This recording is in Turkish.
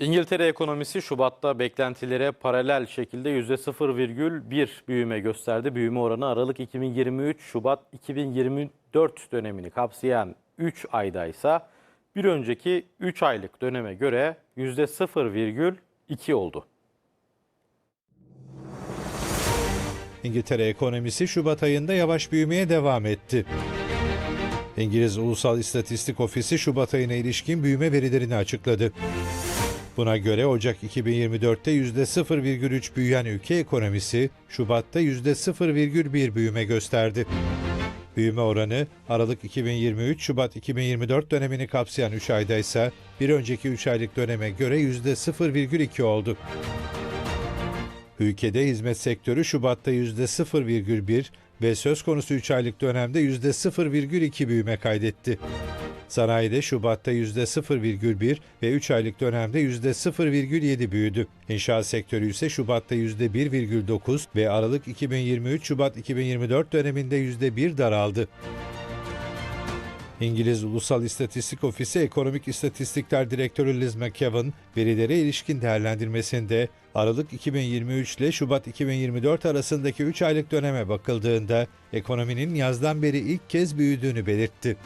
İngiltere ekonomisi Şubat'ta beklentilere paralel şekilde %0,1 büyüme gösterdi. Büyüme oranı Aralık 2023 Şubat 2024 dönemini kapsayan 3 ayda ise bir önceki 3 aylık döneme göre %0,2 oldu. İngiltere ekonomisi Şubat ayında yavaş büyümeye devam etti. İngiliz Ulusal İstatistik Ofisi Şubat ayına ilişkin büyüme verilerini açıkladı. Buna göre Ocak 2024'te %0,3 büyüyen ülke ekonomisi Şubat'ta %0,1 büyüme gösterdi. Büyüme oranı Aralık 2023 Şubat 2024 dönemini kapsayan 3 ayda ise bir önceki 3 aylık döneme göre %0,2 oldu. Ülkede hizmet sektörü Şubat'ta %0,1 ve söz konusu 3 aylık dönemde %0,2 büyüme kaydetti. Sanayide Şubat'ta %0,1 ve 3 aylık dönemde %0,7 büyüdü. İnşaat sektörü ise Şubat'ta %1,9 ve Aralık 2023 Şubat 2024 döneminde %1 daraldı. İngiliz Ulusal İstatistik Ofisi Ekonomik İstatistikler Direktörü Liz McKevan, verilere ilişkin değerlendirmesinde Aralık 2023 ile Şubat 2024 arasındaki 3 aylık döneme bakıldığında ekonominin yazdan beri ilk kez büyüdüğünü belirtti.